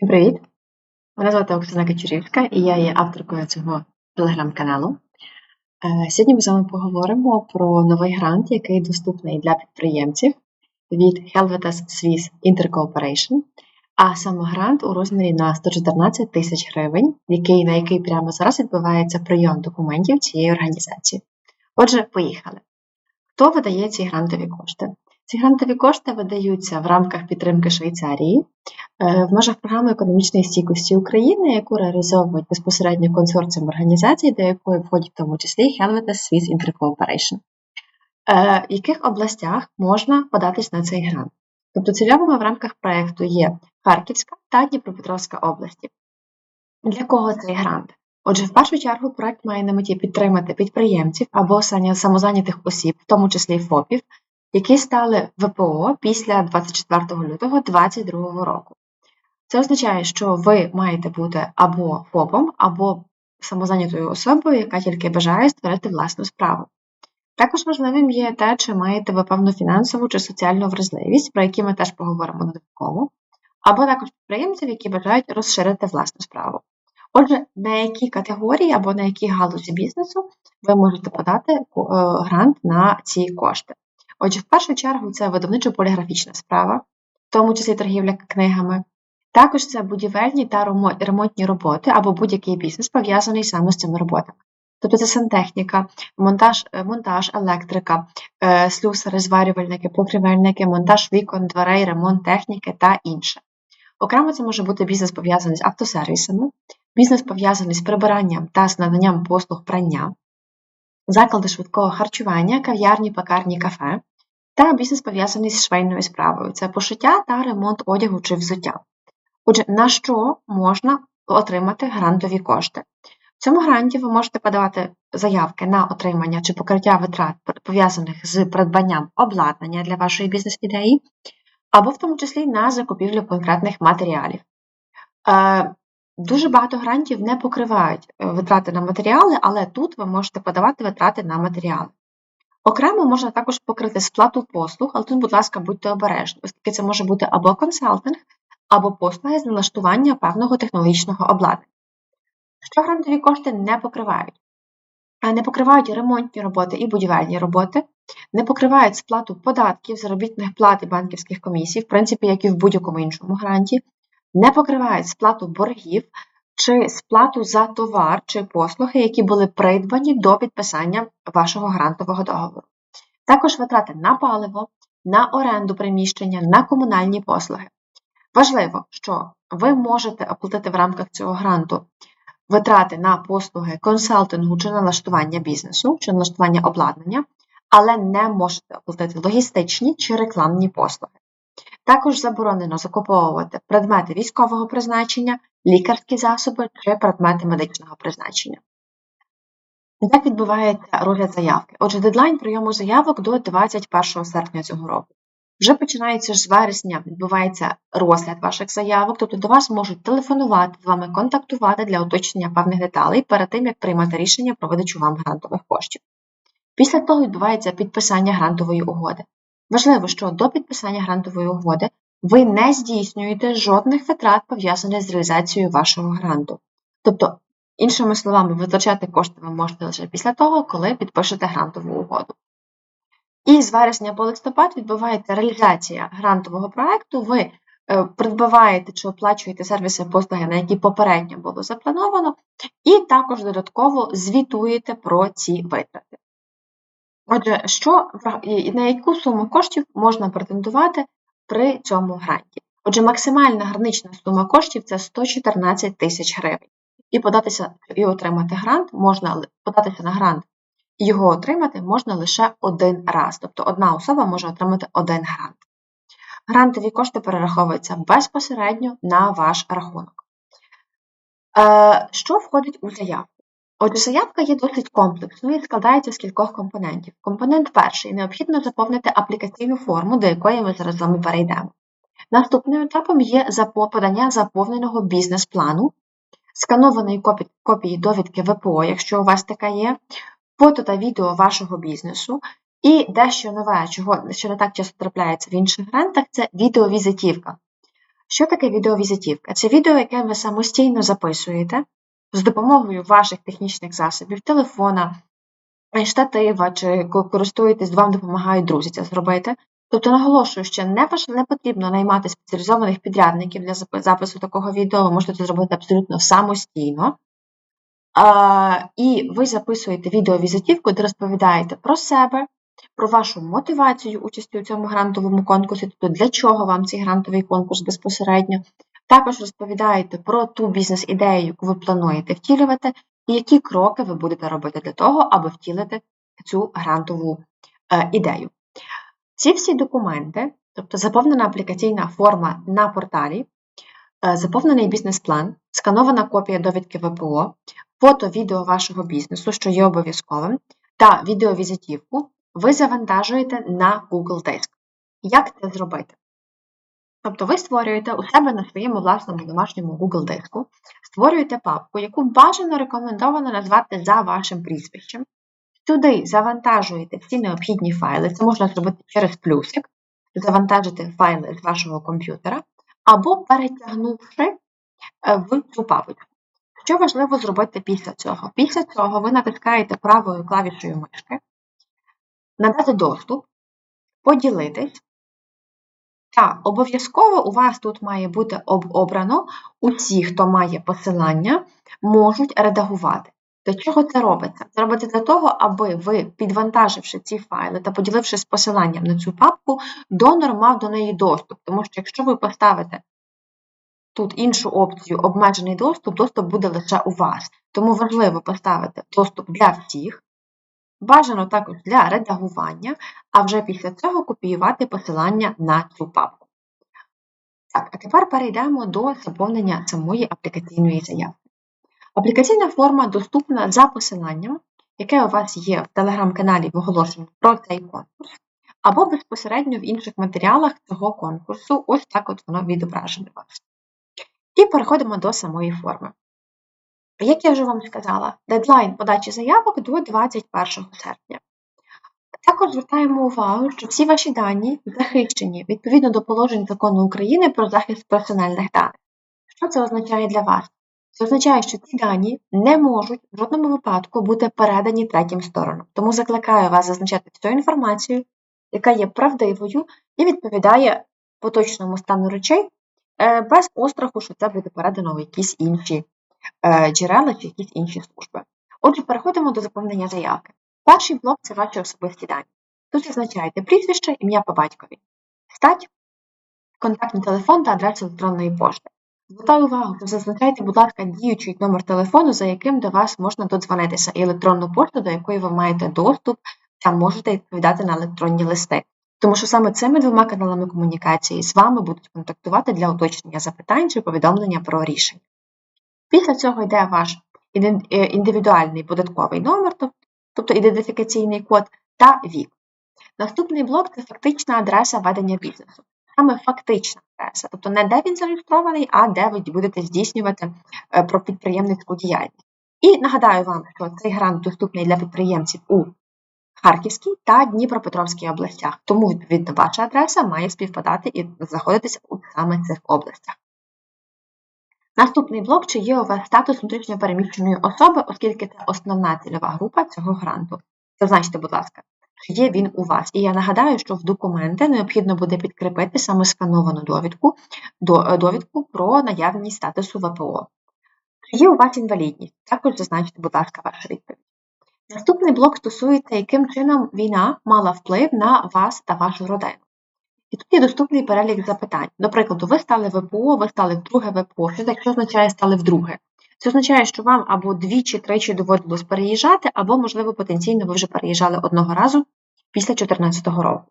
Всім привіт! Мене звати Оксана Качурівська і я є авторкою цього телеграм-каналу. Е, Сьогодні ми з вами поговоримо про новий грант, який доступний для підприємців від Helvetas Swiss Intercooperation, а саме грант у розмірі на 114 тисяч гривень, який, на який прямо зараз відбувається прийом документів цієї організації. Отже, поїхали. Хто видає ці грантові кошти? Ці грантові кошти видаються в рамках підтримки Швейцарії е, в межах програми економічної стійкості України, яку реалізовують безпосередньо консорціум організацій, до якої входять в тому числі Helvetas Swiss Intercooperation. Е, В яких областях можна податись на цей грант? Тобто цільовими в рамках проєкту є Харківська та Дніпропетровська області. Для кого цей грант? Отже, в першу чергу проект має на меті підтримати підприємців або самозайнятих осіб, в тому числі ФОПів, які стали ВПО після 24 лютого 2022 року. Це означає, що ви маєте бути або ФОПом, або самозайнятою особою, яка тільки бажає створити власну справу. Також важливим є те, чи маєте ви певну фінансову чи соціальну вразливість, про які ми теж поговоримо додатково, або також підприємців, які бажають розширити власну справу. Отже, на які категорії або на які галузі бізнесу ви можете подати е, грант на ці кошти. Отже, в першу чергу це видавничо-поліграфічна справа, в тому числі торгівля книгами. Також це будівельні та ремонтні роботи або будь-який бізнес пов'язаний саме з цими роботами. Тобто це сантехніка, монтаж, е, монтаж електрика, е, слюсари, зварювальники, покривельники, монтаж вікон, дверей, ремонт техніки та інше. Окремо це може бути бізнес пов'язаний з автосервісами, бізнес пов'язаний з прибиранням та з наданням послуг прання, заклади швидкого харчування, кав'ярні, пекарні, кафе, та бізнес пов'язаний з швейною справою це пошиття та ремонт одягу чи взуття. Отже, на що можна отримати грантові кошти? В цьому гранті ви можете подавати заявки на отримання чи покриття витрат, пов'язаних з придбанням обладнання для вашої бізнес-ідеї, або в тому числі на закупівлю конкретних матеріалів. Е, дуже багато грантів не покривають е, витрати на матеріали, але тут ви можете подавати витрати на матеріали. Окремо можна також покрити сплату послуг, але тут, будь ласка, будьте обережні, оскільки це може бути або консалтинг, або послуги з налаштування певного технологічного обладнання. Що грантові кошти не покривають? Не покривають ремонтні роботи і будівельні роботи, не покривають сплату податків, заробітних плат і банківських комісій, в принципі, як і в будь-якому іншому гранті, не покривають сплату боргів чи сплату за товар чи послуги, які були придбані до підписання вашого грантового договору. Також витрати на паливо, на оренду приміщення, на комунальні послуги. Важливо, що ви можете оплатити в рамках цього гранту витрати на послуги консалтингу чи налаштування бізнесу, чи налаштування обладнання, але не можете оплатити логістичні чи рекламні послуги. Також заборонено закуповувати предмети військового призначення, лікарські засоби чи предмети медичного призначення. Як відбувається розгляд заявки? Отже, дедлайн прийому заявок до 21 серпня цього року. Вже починається з вересня, відбувається розгляд ваших заявок, тобто до вас можуть телефонувати, з вами контактувати для уточнення певних деталей перед тим, як приймати рішення про видачу вам грантових коштів. Після того відбувається підписання грантової угоди. Важливо, що до підписання грантової угоди ви не здійснюєте жодних витрат, пов'язаних з реалізацією вашого гранту. Тобто, іншими словами, витрачати кошти ви можете лише після того, коли підпишете грантову угоду. І з вересня по листопад відбувається реалізація грантового проєкту, ви е, придбаваєте чи оплачуєте сервіси послуги, на які попередньо було заплановано, і також додатково звітуєте про ці витрати. Отже, що, на яку суму коштів можна претендувати при цьому гранті? Отже, максимальна гранична сума коштів це 114 тисяч гривень. І податися і отримати грант можна податися на грант і його отримати можна лише один раз. Тобто одна особа може отримати один грант. Грантові кошти перераховуються безпосередньо на ваш рахунок. Е, що входить у заявку? Отже, заявка є досить комплексною і складається з кількох компонентів. Компонент перший необхідно заповнити аплікаційну форму, до якої ми зараз з вами перейдемо. Наступним етапом є подання заповненого бізнес-плану, сканованої копії довідки ВПО, якщо у вас така є, фото та відео вашого бізнесу. І дещо нове, чого що не так часто трапляється в інших грантах, це відеовізитівка. Що таке відеовізитівка? Це відео, яке ви самостійно записуєте з допомогою ваших технічних засобів, телефона, штатива, чи користуєтесь, вам допомагають друзі це зробити. Тобто наголошую, що не, важ... не потрібно наймати спеціалізованих підрядників для запису такого відео, ви можете це зробити абсолютно самостійно. А, І ви записуєте відеовізитівку, де розповідаєте про себе, про вашу мотивацію участі у цьому грантовому конкурсі, тобто для чого вам цей грантовий конкурс безпосередньо. Також розповідаєте про ту бізнес-ідею, яку ви плануєте втілювати, і які кроки ви будете робити для того, аби втілити цю грантову е, ідею. Ці всі документи, тобто заповнена аплікаційна форма на порталі, е, заповнений бізнес-план, сканована копія довідки ВПО, фото відео вашого бізнесу, що є обов'язковим, та відеовізитівку ви завантажуєте на Google Диск. Як це зробити? Тобто ви створюєте у себе на своєму власному домашньому Google диску, створюєте папку, яку бажано рекомендовано назвати за вашим прізвищем. Туди завантажуєте всі необхідні файли, це можна зробити через плюсик, завантажити файли з вашого комп'ютера, або перетягнувши е, в цю папочку. Що важливо зробити після цього? Після цього ви натискаєте правою клавішою мишки, надати доступ, поділитись. Та обов'язково у вас тут має бути обрано усі, хто має посилання, можуть редагувати. Для чого це робиться? Це робиться для того, аби ви, підвантаживши ці файли та поділившись посиланням на цю папку, донор мав до неї доступ. Тому що якщо ви поставите тут іншу опцію обмежений доступ, доступ буде лише у вас. Тому важливо поставити доступ для всіх, бажано також для редагування, а вже після цього копіювати посилання на цю папку. Так, а тепер перейдемо до заповнення самої аплікаційної заявки. Аплікаційна форма доступна за посиланням, яке у вас є в телеграм-каналі в оголошенні про цей конкурс, або безпосередньо в інших матеріалах цього конкурсу, ось так от воно відображене у вас. І переходимо до самої форми. Як я вже вам сказала, дедлайн подачі заявок до 21 серпня. Також звертаємо увагу, що всі ваші дані захищені відповідно до положень закону України про захист персональних даних. Що це означає для вас? Це означає, що ці дані не можуть в жодному випадку бути передані третім сторонам. Тому закликаю вас зазначати всю інформацію, яка є правдивою і відповідає поточному стану речей е, без остраху, що це буде передано в якісь інші е, джерела чи якісь інші служби. Отже, переходимо до заповнення заявки. Перший блок це ваші особисті дані. Тут зазначаєте прізвище, ім'я по батькові, стать, контактний телефон та адресу електронної пошти. Звертаю увагу, що зазначайте, будь ласка, діючий номер телефону, за яким до вас можна додзвонитися, і електронну пошту, до якої ви маєте доступ та можете відповідати на електронні листи. Тому що саме цими двома каналами комунікації з вами будуть контактувати для уточнення запитань чи повідомлення про рішення. Після цього йде ваш е, індивідуальний податковий номер, тобто ідентифікаційний код та вік. Наступний блок це фактична адреса ведення бізнесу саме фактична адреса, тобто не де він зареєстрований, а де ви будете здійснювати е, про підприємницьку діяльність. І нагадаю вам, що цей грант доступний для підприємців у Харківській та Дніпропетровській областях, тому, відповідно, ваша адреса має співпадати і знаходитися у саме цих областях. Наступний блок, чи є у вас статус внутрішньопереміщеної особи, оскільки це основна цільова група цього гранту. Зазначте, будь ласка, чи є він у вас. І я нагадаю, що в документи необхідно буде підкріпити саме скановану довідку, е, довідку про наявність статусу ВПО. Чи є у вас інвалідність? Також зазначте, будь ласка, вашу відповідь. Наступний блок стосується, яким чином війна мала вплив на вас та вашу родину. І тут є доступний перелік запитань. До прикладу, ви стали ВПО, ви стали в друге ВПО. Що таке означає стали вдруге? Це означає, що вам або двічі-тричі доводилось переїжджати, або, можливо, потенційно ви вже переїжджали одного разу після 2014 року.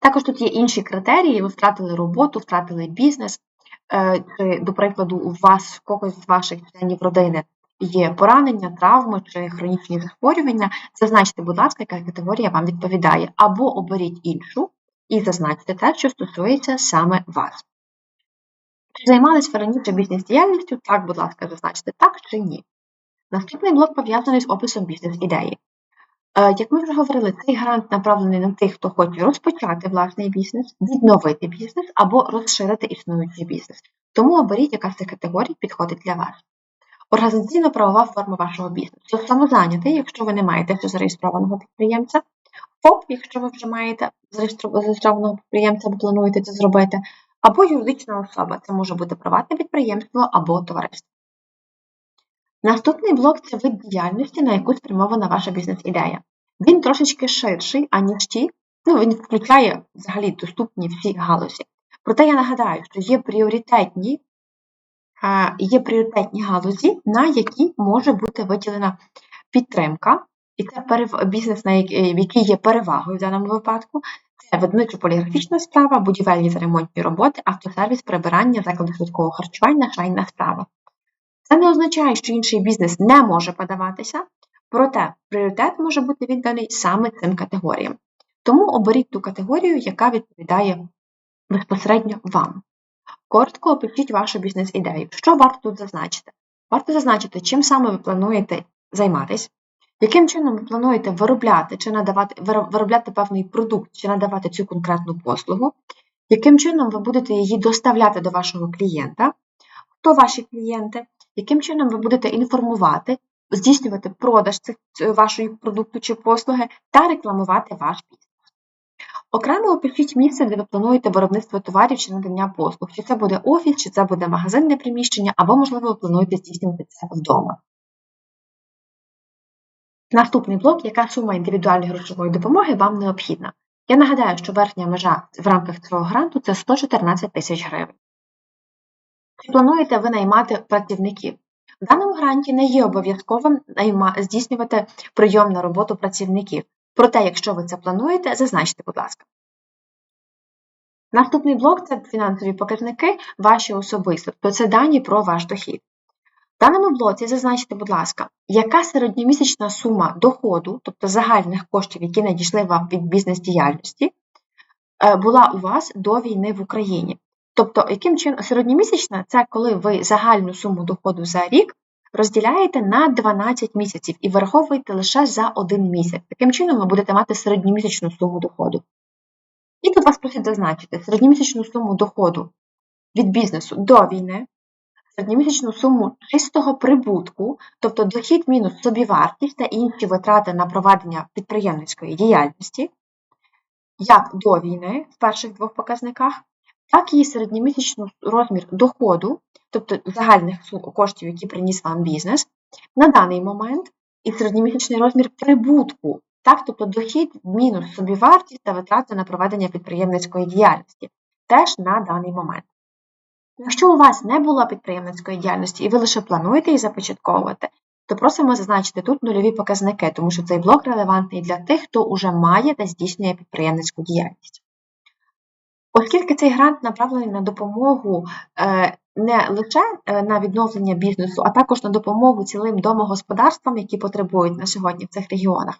Також тут є інші критерії: ви втратили роботу, втратили бізнес, е, чи, до прикладу, у вас когось з ваших членів родини є поранення, травми чи хронічні захворювання. Зазначте, будь ласка, яка категорія вам відповідає, або оберіть іншу і зазначте те, що стосується саме вас. Чи займалися ви раніше бізнес-діяльністю? Так, будь ласка, зазначте так чи ні. Наступний блок пов'язаний з описом бізнес-ідеї. Е, Як ми вже говорили, цей грант направлений на тих, хто хоче розпочати власний бізнес, відновити бізнес або розширити існуючий бізнес. Тому оберіть, яка з цих категорій підходить для вас. Організаційно-правова форма вашого бізнесу. Самозайнятий, якщо ви не маєте зареєстрованого підприємця, ФОП, якщо ви вже маєте зареєстрованого підприємця або плануєте це зробити, або юридична особа. Це може бути приватне підприємство або товариство. Наступний блок це вид діяльності, на яку спрямована ваша бізнес-ідея. Він трошечки ширший, аніж ті, ну, він включає взагалі доступні всі галузі. Проте я нагадаю, що є пріоритетні є пріоритетні галузі, на які може бути виділена підтримка, і це бізнес, в який є перевагою в даному випадку. Це виробничо-поліграфічна справа, будівельні та ремонтні роботи, автосервіс, прибирання, заклади швидкого харчування, шайна справа. Це не означає, що інший бізнес не може подаватися, проте пріоритет може бути відданий саме цим категоріям. Тому оберіть ту категорію, яка відповідає безпосередньо вам. Коротко опишіть вашу бізнес-ідею. Що варто тут зазначити? Варто зазначити, чим саме ви плануєте займатися, яким чином ви плануєте виробляти чи надавати виробляти певний продукт чи надавати цю конкретну послугу, яким чином ви будете її доставляти до вашого клієнта, хто ваші клієнти, яким чином ви будете інформувати, здійснювати продаж цих вашої продукту чи послуги та рекламувати ваш бізнес. Окремо опишіть місце, де ви плануєте виробництво товарів чи надання послуг, чи це буде офіс, чи це буде магазинне приміщення, або, можливо, ви плануєте здійснювати це вдома. Наступний блок, яка сума індивідуальної грошової допомоги вам необхідна. Я нагадаю, що верхня межа в рамках цього гранту це 114 тисяч гривень. Чи плануєте ви наймати працівників? В даному гранті не є обов'язковим здійснювати прийом на роботу працівників. Проте, якщо ви це плануєте, зазначте, будь ласка. Наступний блок це фінансові показники, ваші особисто, тобто це дані про ваш дохід. В даному блоці зазначте, будь ласка, яка середньомісячна сума доходу, тобто загальних коштів, які надійшли вам від бізнес-діяльності, е, була у вас до війни в Україні. Тобто, яким чином середньомісячна це коли ви загальну суму доходу за рік розділяєте на 12 місяців і враховуєте лише за один місяць. Таким чином, ви будете мати середньомісячну суму доходу. І тут вас просять зазначити середньомісячну суму доходу від бізнесу до війни, середньомісячну суму чистого прибутку, тобто дохід мінус собівартість та інші витрати на проведення підприємницької діяльності, як до війни в перших двох показниках, так і середньомісячний розмір доходу, тобто загальних коштів, які приніс вам бізнес, на даний момент і середньомісячний розмір прибутку, так, тобто дохід мінус собівартість та витрати на проведення підприємницької діяльності, теж на даний момент. Якщо у вас не було підприємницької діяльності і ви лише плануєте її започатковувати, то просимо зазначити тут нульові показники, тому що цей блок релевантний для тих, хто вже має та здійснює підприємницьку діяльність. Оскільки цей грант направлений на допомогу е, не лише е, на відновлення бізнесу, а також на допомогу цілим домогосподарствам, які потребують на сьогодні в цих регіонах,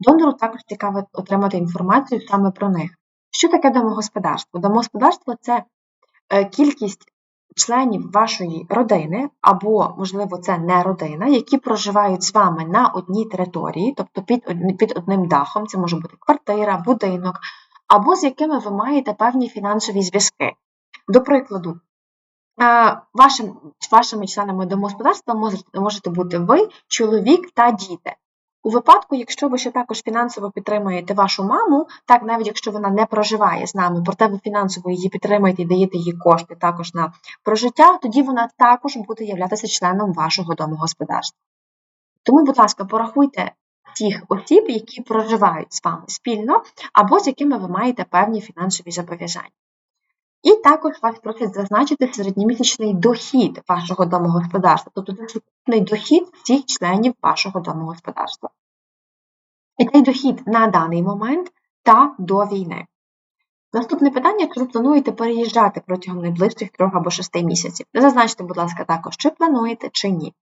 донору також цікаво отримати інформацію саме про них. Що таке домогосподарство? Домогосподарство це е, кількість членів вашої родини, або, можливо, це не родина, які проживають з вами на одній території, тобто під, під одним дахом, це може бути квартира, будинок або з якими ви маєте певні фінансові зв'язки. До прикладу, вашим, вашими членами домогосподарства можете бути ви, чоловік та діти. У випадку, якщо ви ще також фінансово підтримуєте вашу маму, так навіть якщо вона не проживає з нами, проте ви фінансово її підтримуєте і даєте їй кошти також на прожиття, тоді вона також буде являтися членом вашого домогосподарства. Тому, будь ласка, порахуйте тих осіб, які проживають з вами спільно, або з якими ви маєте певні фінансові зобов'язання. І також вас просять зазначити середньомісячний дохід вашого домогосподарства, тобто це сукупний дохід всіх членів вашого домогосподарства. І цей дохід на даний момент та до війни. Наступне питання, чи ви плануєте переїжджати протягом найближчих трьох або шести місяців. Зазначте, будь ласка, також, чи плануєте, чи ні.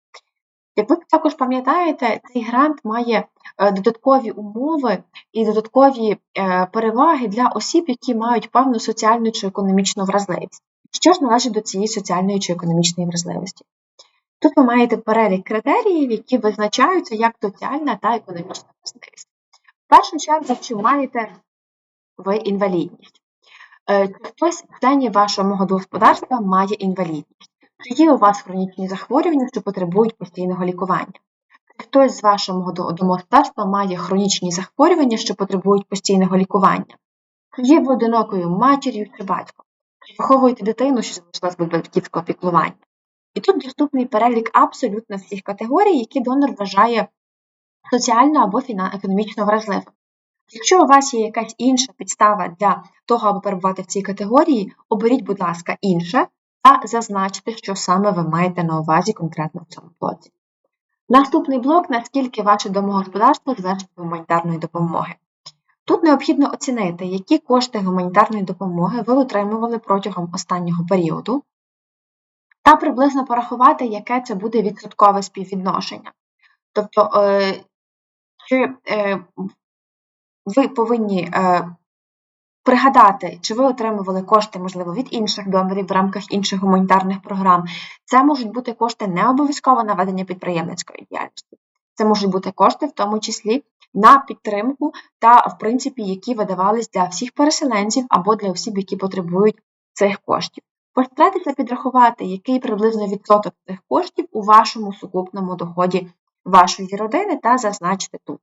Як ви також пам'ятаєте, цей грант має е, додаткові умови і додаткові е, переваги для осіб, які мають певну соціальну чи економічну вразливість. Що ж належить до цієї соціальної чи економічної вразливості? Тут ви маєте перелік критеріїв, які визначаються як соціальна та економічна вразливість. В першу чергу, чи маєте ви інвалідність? Е, хтось з членів вашого господарства має інвалідність? Чи є у вас хронічні захворювання, що потребують постійного лікування? Чи хтось з вашого до- має хронічні захворювання, що потребують постійного лікування? Чи є ви одинокою матір'ю чи батьком? Чи виховуєте дитину, що залишилась без батьківського піклування? І тут доступний перелік абсолютно всіх категорій, які донор вважає соціально або економічно вразливим. Якщо у вас є якась інша підстава для того, аби перебувати в цій категорії, оберіть, будь ласка, інше та зазначте, що саме ви маєте на увазі конкретно в цьому блоці. Наступний блок наскільки ваше домогосподарство залежить гуманітарної допомоги. Тут необхідно оцінити, які кошти гуманітарної допомоги ви отримували протягом останнього періоду, та приблизно порахувати, яке це буде відсоткове співвідношення. Тобто, е, чи е, ви повинні е, пригадати, чи ви отримували кошти, можливо, від інших донорів в рамках інших гуманітарних програм. Це можуть бути кошти не обов'язково на ведення підприємницької діяльності. Це можуть бути кошти, в тому числі на підтримку та, в принципі, які видавались для всіх переселенців або для осіб, які потребують цих коштів. Постарайтеся підрахувати, який приблизно відсоток цих коштів у вашому сукупному доході вашої родини та зазначте тут.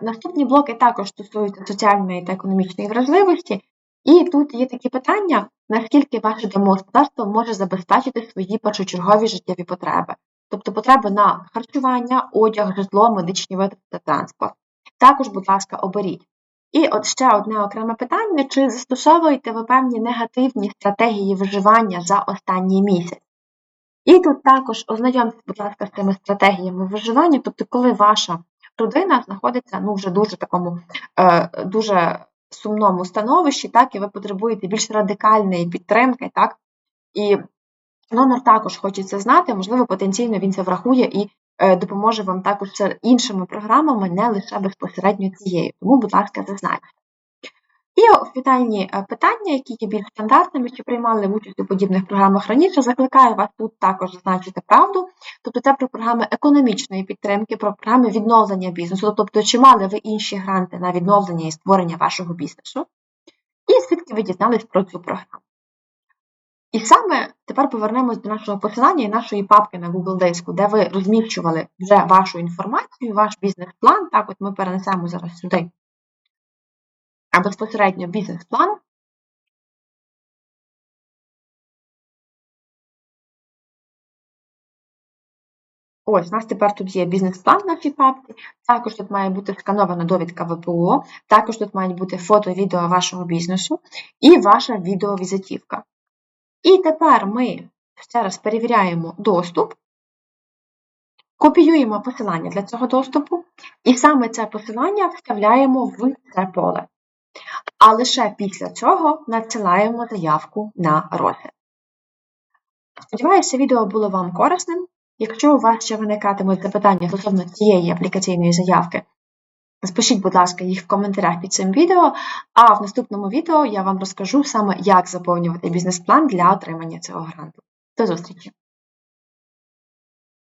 Наступні блоки також стосуються соціальної та економічної вразливості, і тут є такі питання, наскільки ваше домогосподарство може забезпечити свої першочергові життєві потреби, тобто потреби на харчування, одяг, житло, медичні витрати та транспорт. Також, будь ласка, оберіть. І от ще одне окреме питання: чи застосовуєте ви певні негативні стратегії виживання за останній місяць? І тут також ознайомтесь, будь ласка, з цими стратегіями виживання, тобто, коли ваша родина знаходиться ну, вже дуже такому е, дуже сумному становищі, так, і ви потребуєте більш радикальної підтримки, так, і донор також хоче це знати, можливо, потенційно він це врахує і е, допоможе вам також це іншими програмами, не лише безпосередньо цією. Тому, будь ласка, зазначте. І фінальні е, питання, які є більш стандартними, чи приймали участь у подібних програмах раніше, закликаю вас тут також зазначити правду. Тобто це про програми економічної підтримки, про програми відновлення бізнесу, тобто чи мали ви інші гранти на відновлення і створення вашого бізнесу, і звідки ви дізнались про цю програму. І саме тепер повернемось до нашого посилання і нашої папки на Google диску, де ви розміщували вже вашу інформацію, ваш бізнес-план. Так, от ми перенесемо зараз сюди а безпосередньо бізнес-план. Ось, у нас тепер тут є бізнес-план в нашій папці, також тут має бути сканована довідка ВПО, також тут мають бути фото, відео вашого бізнесу і ваша відеовізитівка. І тепер ми ще раз перевіряємо доступ, копіюємо посилання для цього доступу, і саме це посилання вставляємо в це поле. А лише після цього надсилаємо заявку на розгляд. Сподіваюся, відео було вам корисним. Якщо у вас ще виникатимуть запитання стосовно цієї аплікаційної заявки, запишіть, будь ласка, їх в коментарях під цим відео, а в наступному відео я вам розкажу саме, як заповнювати бізнес-план для отримання цього гранту. До зустрічі!